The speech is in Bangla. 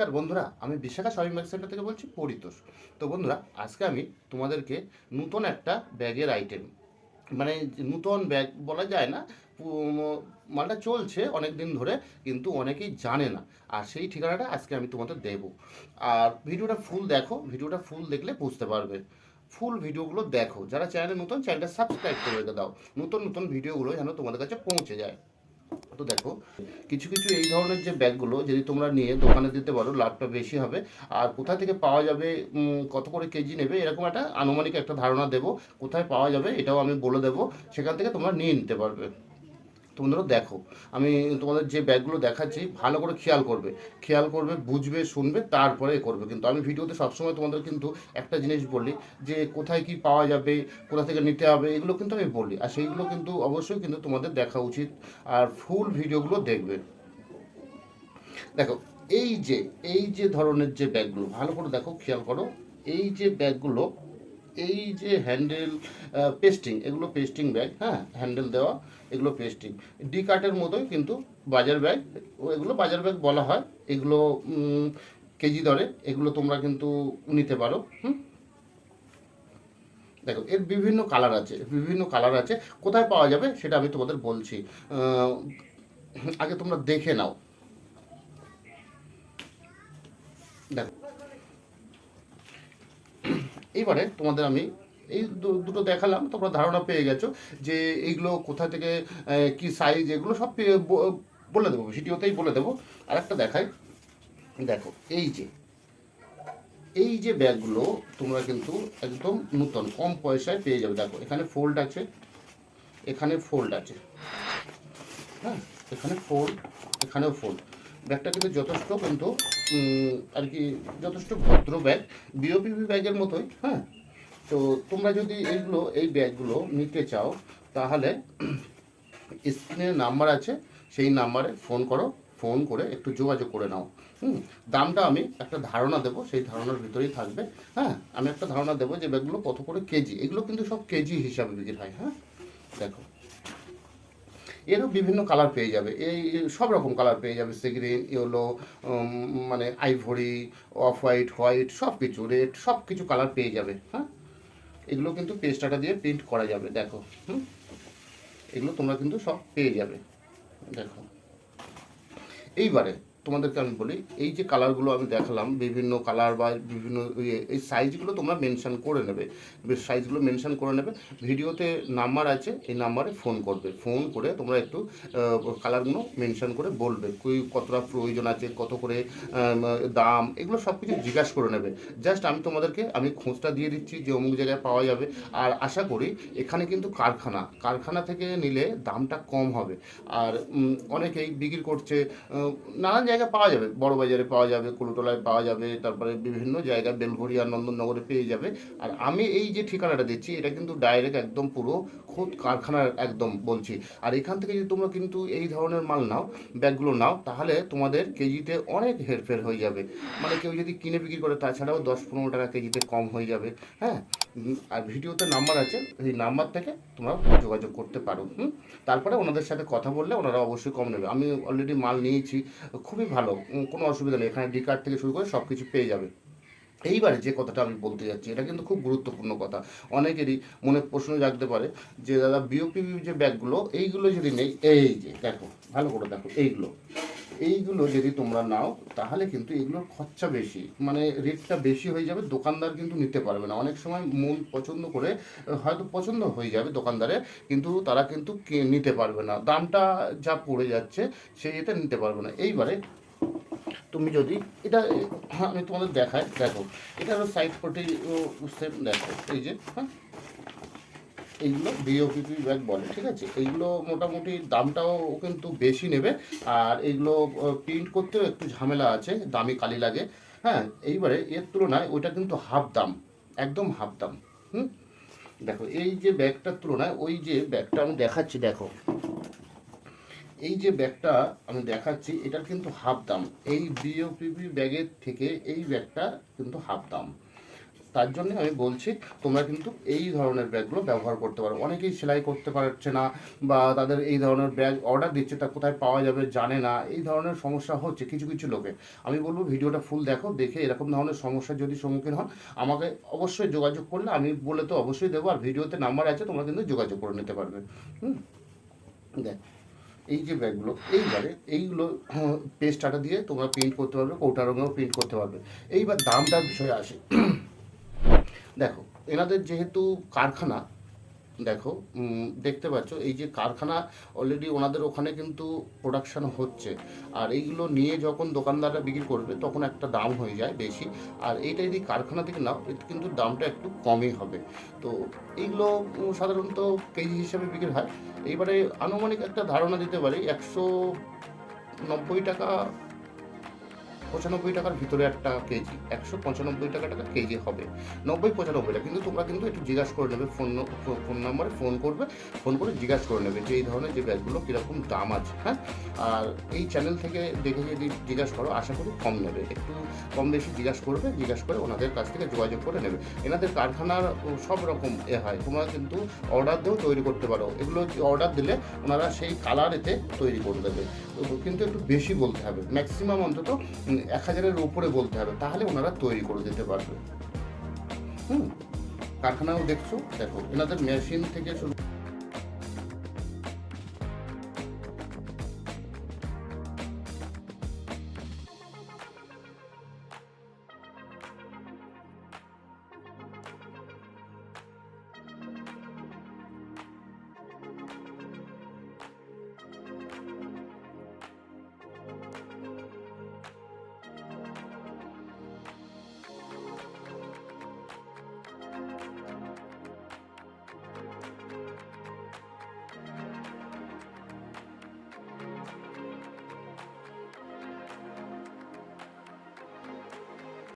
নমস্কার বন্ধুরা, আমি বিশাখা শপিং ব্যাগ সেন্টার থেকে বলছি পরিতোষ। তো বন্ধুরা, আজকে আমি তোমাদেরকে নতুন একটা ব্যাগের আইটেম মানে নতুন ব্যাগ বলা যায় না মালটা চলছে অনেক দিন ধরে, কিন্তু অনেকেই জানে না। আর সেই ঠিকানাটা আজকে আমি তোমাদের দেবো। আর ভিডিওটা ফুল দেখো, ভিডিওটা ফুল দেখলে বুঝতে পারবে। ফুল ভিডিওগুলো দেখো। যারা চ্যানেলে নতুন চ্যানেলটা সাবস্ক্রাইব করে দাও। নতুন নতুন ভিডিওগুলো যেন তোমাদের কাছে পৌঁছে যায়। তো দেখো, কিছু কিছু এই ধরনের যে ব্যাগগুলো যদি তোমরা নিয়ে দোকানে দিতে পারো, লাভটা বেশি হবে। আর কোথা থেকে পাওয়া যাবে কত করে কেজি নেবে, এরকম একটা আনুমানিক একটা ধারণা দেবো। কোথায় পাওয়া যাবে, এটাও আমি বলে দেবো। সেখান থেকে তোমরা নিয়ে নিতে পারবে। তোমরা দেখো। আমি তোমাদের যে ব্যাগগুলো দেখাচ্ছি, ভালো করে খেয়াল করবে। খেয়াল করবে, বুঝবে, শুনবে, তারপরে করবে। কিন্তু আমি ভিডিওতে সবসময় তোমাদের কিন্তু একটা জিনিস বলি যে, কোথায় কি পাওয়া যাবে, কোথা থেকে নিতে হবে, এগুলো কিন্তু আমি বলি। আর সেইগুলো কিন্তু অবশ্যই কিন্তু তোমাদের দেখা উচিত। আর ফুল ভিডিওগুলো দেখবে। দেখো, এই যে এই যে ধরনের যে ব্যাগগুলো, ভালো করে দেখো, খেয়াল করো। এই যে ব্যাগগুলো এই যে হ্যান্ডেল পেস্টিং এগুলো পেস্টিং ব্যাগ হ্যাঁ হ্যান্ডেল দেওয়া, এগুলো পেস্টিং ডি মতোই কিন্তু বাজার ব্যাগ এগুলো বাজার ব্যাগ বলা হয়, এগুলো কেজি দরে, এগুলো তোমরা কিন্তু নিতে পারো, হুম। দেখো, এর বিভিন্ন কালার আছে, বিভিন্ন কালার আছে, কোথায় পাওয়া যাবে সেটা আমি তোমাদের বলছি। আগে তোমরা দেখে নাও। এইবারে তোমাদের আমি এই দুটো দেখালাম, তোমরা ধারণা পেয়ে গেছো যে এইগুলো কোথা থেকে কি সাইজ এগুলো সব বলে দেবো, ভিডিওতেই বলে দেবো। আর একটা দেখাই। দেখো, এই যে এই যে ব্যাগগুলো তোমরা কিন্তু একদম নূতন, কম পয়সায় পেয়ে যাবে। দেখো, এখানে ফোল্ড আছে, এখানে ফোল্ড আছে। হ্যাঁ এখানে ফোল্ড এখানেও ফোল্ড ব্যাগটা কিন্তু যথেষ্ট কিন্তু আর কি যথেষ্ট ভদ্র ব্যাগ বিওপিপি ব্যাগের মতোই হ্যাঁ? তো তোমরা যদি এইগুলো, এই ব্যাগগুলো নিতে চাও, তাহলে স্ক্রিনে নাম্বার আছে, সেই নাম্বারে ফোন করো, ফোন করে একটু যোগাযোগ করে নাও, হুম? দামটা আমি একটা ধারণা দেবো, সেই ধারণার ভিতরেই থাকবে হ্যাঁ? আমি একটা ধারণা দেবো যে ব্যাগগুলো কত করে কেজি, এগুলো কিন্তু সব কেজি হিসাবে বিক্রি হয় হ্যাঁ? দেখো এরও বিভিন্ন কালার পেয়ে যাবে। এই সব রকম কালার পেয়ে যাবে। সিগ্রিন ইয়েলো মানে আইভরি অফ হোয়াইট হোয়াইট সব কিছু রেড সব কিছু কালার পেয়ে যাবে। হ্যাঁ? এগুলো কিন্তু পেস্টাটা দিয়ে প্রিন্ট করা যাবে, দেখো। হুম? এগুলো তোমরা কিন্তু সব পেয়ে যাবে। দেখো। এইবারে তোমাদেরকে আমি বলি, এই যে কালারগুলো আমি দেখালাম, বিভিন্ন কালার বা বিভিন্ন ইয়ে এই সাইজগুলো তোমরা মেনশান করে নেবে। সাইজগুলো মেনশন করে নেবে। ভিডিওতে নাম্বার আছে, এই নাম্বারে ফোন করবে। ফোন করে তোমরা একটু কালারগুলো মেনশান করে বলবে। কই, কতটা প্রয়োজন আছে, কত করে দাম, এগুলো সব কিছু জিজ্ঞাসা করে নেবে। জাস্ট আমি তোমাদেরকে, আমি খোঁজটা দিয়ে দিচ্ছি যে অমুক জায়গায় পাওয়া যাবে। আর আশা করি, এখানে কিন্তু কারখানা কারখানা থেকে নিলে দামটা কম হবে। আর অনেকেই বিক্রি করছে নানান জায়গায় পাওয়া যাবে। বড় বাজারে পাওয়া যাবে, কুলুতলায় পাওয়া যাবে, তারপরে বিভিন্ন জায়গায় বেলঘড়িয়া নন্দননগরে পেয়ে যাবে। আর আমি এই যে ঠিকানাটা দিচ্ছি, এটা কিন্তু ডাইরেক্ট একদম পুরো খোদ কারখানার একদম বলছি। আর এখান থেকে যদি তোমরা কিন্তু এই ধরনের মাল নাও, ব্যাগগুলো নাও, তাহলে তোমাদের কেজিতে অনেক হেরফের হয়ে যাবে। মানে কেউ যদি কিনে বিক্রি করে, তাছাড়াও দশ পনেরো টাকা কেজিতে কম হয়ে যাবে হ্যাঁ? আর ভিডিওতে নাম্বার আছে এই নাম্বার থেকে তোমরা যোগাযোগ করতে পারো, হুম? তারপরে ওনাদের সাথে কথা বললে ওনারা অবশ্যই কম নেবে। আমি অলরেডি মাল নিয়েছি, খুবই ভালো কোনো অসুবিধা নেই, এখানে ডি কার্ড থেকে শুরু করে সব কিছু পেয়ে যাবে। এইবারে যে কথাটা আমি বলতে যাচ্ছি, এটা কিন্তু খুব গুরুত্বপূর্ণ কথা। অনেকেরই মনে প্রশ্ন জাগতে পারে যে, দাদা বিওপি যে ব্যাগগুলো, এইগুলো যদি নেই, এই যে, দেখো, ভালো করে দেখো, এইগুলো। এইগুলো যদি তোমরা নাও, তাহলে কিন্তু এগুলোর খরচা বেশি। মানে রেটটা বেশি হয়ে যাবে, দোকানদার কিন্তু নিতে পারবে না। অনেক সময় মূল পছন্দ করে, হয়তো পছন্দ হয়ে যাবে দোকানদারে, কিন্তু তারা কিন্তু নিতে পারবে না। দামটা যা পড়ে যাচ্ছে সেই এটা নিতে পারবে না। এইবারে তুমি যদি, এটা আমি তোমাদের দেখাই, দেখো। এটা হলো সাইড পটি সেম দেখো। এই যে হ্যাঁ? এইগুলো বিওপিপি ব্যাগ বলে, ঠিক আছে? এইগুলো মোটামুটি দামটাও কিন্তু বেশি নেবে। আর এইগুলো প্রিন্ট করতেও একটু ঝামেলা আছে, দামি কালি লাগে। হ্যাঁ এইবারে এর তুলনায় ওইটা কিন্তু হাফ দাম, একদম হাফ দাম, হুম? দেখো, এই যে ব্যাগটার তুলনায়, ওই যে ব্যাগটা আমি দেখাচ্ছি, দেখো। এই যে ব্যাগটা আমি দেখাচ্ছি, এটার কিন্তু হাফ দাম। এই বিওপিপি ব্যাগের থেকে এই ব্যাগটা কিন্তু হাফ দাম। তার জন্য আমি বলছি, তোমরা কিন্তু এই ধরনের ব্যাগগুলো ব্যবহার করতে পারো। অনেকেই সেলাই করতে পারছে না বা তাদের এই ধরনের ব্যাগ অর্ডার দিচ্ছে, তা কোথায় পাওয়া যাবে জানে না। এই ধরনের সমস্যা হচ্ছে কিছু কিছু লোকে আমি বলব, ভিডিওটা ফুল দেখো, দেখে এরকম ধরনের সমস্যার যদি সম্মুখীন হন, আমাকে অবশ্যই যোগাযোগ করলে, আমি বলে তো অবশ্যই দেবো। আর ভিডিওতে নাম্বার আছে, তোমরা কিন্তু যোগাযোগ করে নিতে পারবে। হুম? দেখ, এই যে ব্যাগগুলো, এইবারে এইগুলো পেস্টাটা দিয়ে তোমরা প্রিন্ট করতে পারবে, কৌটা রঙেও প্রিন্ট করতে পারবে। এইবার দামটার বিষয়ে আসে। দেখো, এনাদের যেহেতু কারখানা, দেখো দেখতে পাচ্ছ, এই যে কারখানা অলরেডি ওনাদের ওখানে কিন্তু প্রোডাকশন হচ্ছে। আর এইগুলো নিয়ে যখন দোকানদাররা বিক্রি করবে, তখন একটা দাম হয়ে যায় বেশি। আর এইটা যদি কারখানা থেকে নাও কিন্তু দামটা একটু কমই হবে। তো এইগুলো সাধারণত কেজি হিসাবে বিক্রি হয়। এইবারে আনুমানিক একটা ধারণা দিতে পারি, একশো নব্বই টাকা পঁচানব্বই টাকার ভিতরে একটা কেজি, একশো পঁচানব্বই টাকা টাকা কেজি হবে। নব্বই পঁচানব্বই টাকা। কিন্তু তোমরা কিন্তু একটু জিজ্ঞাসা করে নেবে, ফোন ফোন নাম্বারে ফোন করবে, ফোন করে জিজ্ঞাসা করে নেবে যে এই ধরনের যে ব্যাগগুলো কীরকম দাম আছে হ্যাঁ? আর এই চ্যানেল থেকে দেখে যদি জিজ্ঞাসা করো, আশা করি কম নেবে। একটু কম বেশি জিজ্ঞাসা করবে, জিজ্ঞাসা করে ওনাদের কাছ থেকে যোগাযোগ করে নেবে। এনাদের কারখানার সব রকম এ হয়। তোমরা কিন্তু অর্ডার দিয়েও তৈরি করতে পারো। এগুলো অর্ডার দিলে ওনারা সেই কালারেতে তৈরি করে দেবে। কিন্তু একটু বেশি বলতে হবে। ম্যাক্সিমাম অন্তত এক হাজারের উপরে বলতে হবে, তাহলে ওনারা তৈরি করে দিতে পারবে। হুম, কারখানাও দেখছ, দেখো, এনাদের মেশিন থেকে শুরু